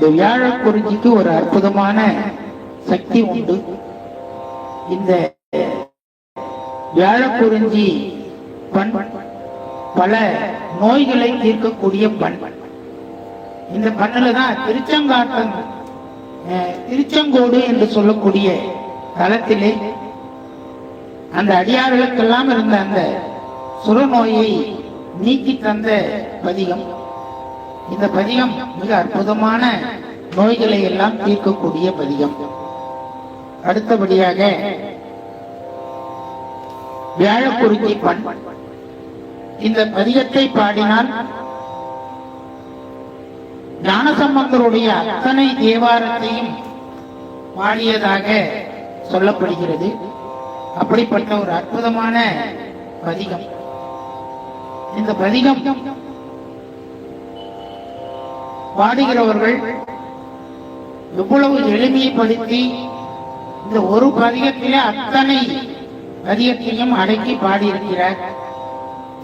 இந்த வியாழக்குறிஞ்சிக்கு ஒரு அற்புதமான சக்தி உண்டு. இந்த வியாழக்குறிஞ்சி பண் பல நோய்களை தீர்க்கக்கூடிய பண். இந்த பண்ணில தான் திருச்செங்காட்டம் அஹ், திருச்செங்கோடு என்று சொல்லக்கூடிய தளத்திலே அந்த அடியார்களுக்கெல்லாம் இருந்த அந்த சுரநோயை நீக்கி தந்த பதிகம். இந்த பதிகம் மிக அற்புதமான நோய்களை எல்லாம் தீர்க்கக்கூடிய பதிகம். அடுத்தபடியாக வியாழக்குறிச்சி பண். இந்த பதிகத்தை பாடினால் ஞானசம்பந்தருடைய அத்தனை தேவாரத்தையும் பாடியதாக சொல்லப்படுகிறது. அப்படிப்பட்ட ஒரு அற்புதமான பதிகம். இந்த பதிகம் பாடுகிறவர்கள் எவ்வளவு எளிமைப்படுத்தி இந்த ஒரு பதிகத்திலே அத்தனை பதிகத்தையும் அடக்கி பாடியிருக்கிறார்.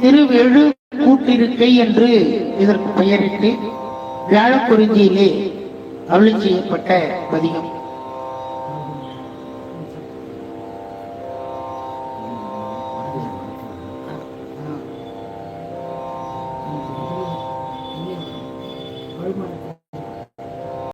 திருவெழு கூட்டிருக்கை என்று இதற்கு பெயரிட்டு வியாழக்குறிஞ்சியிலே அருளி செய்யப்பட்ட பதிகம். Amen.